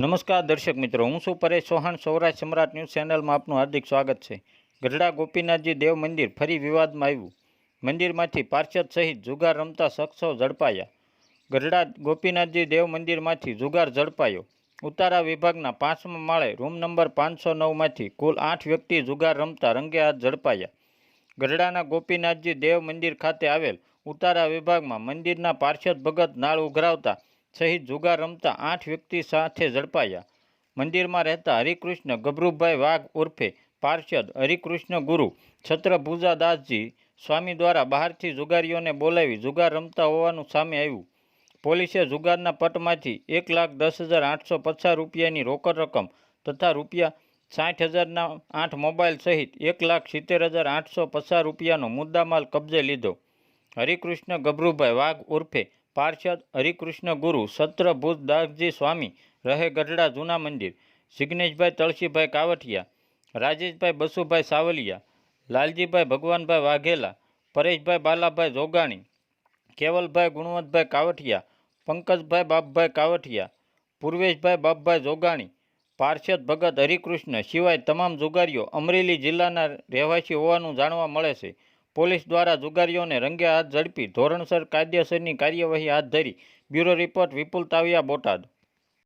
નમસ્કાર દર્શક મિત્રો, હું છું પરેશ ચૌહાણ, સૌરાષ્ટ્ર સમ્રાટ ન્યૂઝ ચેનલમાં આપનું હાર્દિક સ્વાગત છે. ગઢડા ગોપીનાથજી દેવ મંદિર ફરી વિવાદમાં આવ્યું. મંદિરમાંથી પાર્ષદ સહિત જુગાર રમતા શખ્સો ઝડપાયા. ગઢડા ગોપીનાથજી દેવ મંદિરમાંથી જુગાર ઝડપાયો. ઉતારા વિભાગના પાંચમા માળે રૂમ નંબર પાંચસો નવમાંથી કુલ આઠ વ્યક્તિ જુગાર રમતા રંગે હાથ ઝડપાયા. ગઢડાના ગોપીનાથજી દેવ મંદિર ખાતે આવેલ ઉતારા વિભાગમાં મંદિરના પાર્ષદ ભગત નાળ ઉઘરાવતા સહિત જુગાર રમતા આઠ વ્યક્તિ સાથે ઝડપાયા. મંદિરમાં રહેતા હરિકૃષ્ણ ગભરુભાઈ વાઘ ઉર્ફે પાર્ષદ હરિકૃષ્ણ ગુરુ છત્રભુજા દાસજી સ્વામી દ્વારા બહારથી જુગારીઓને બોલાવી જુગાર રમતા હોવાનું સામે આવ્યું. પોલીસે જુગારના પટમાંથી એક લાખ દસ હજાર આઠસો પચાસ રૂપિયાની રોકડ રકમ તથા રૂપિયા સાઠ હજારના આઠ મોબાઈલ સહિત એક લાખ સિત્તેર હજાર આઠસો પચાસ રૂપિયાનો મુદ્દામાલ કબજે લીધો. હરિકૃષ્ણ ગભરુભાઈ વાઘ ઉર્ફે પાર્ષદ હરિકૃષ્ણ ગુરુ સત્ર દાસજી સ્વામી, રહે ગઢડા જૂના મંદિર, જિગ્નેશભાઈ તળસીભાઈ કાવઠિયા, રાજેશભાઈ બસુભાઈ સાવલિયા, લાલજીભાઈ ભગવાનભાઈ વાઘેલા, પરેશભાઈ બાલાભાઈ જોગાણી, કેવલભાઈ ગુણવંતભાઈ કાવઠિયા, પંકજભાઈ બાપભાઈ કાવઠિયા, પૂર્વેશભાઈ બાપભાઈ જોગાણી, પાર્ષદ ભગત હરિકૃષ્ણ સિવાય તમામ જુગારીઓ અમરેલી જિલ્લાના રહેવાસી હોવાનું જાણવા મળે છે. પોલીસ દ્વારા જુગારીઓને રંગે હાથ ઝડપી ધોરણસર કાયદેસરની કાર્યવાહી હાથ ધરી બ્યુરો રિપોર્ટ વિપુલ તાવિયા બોટાદ.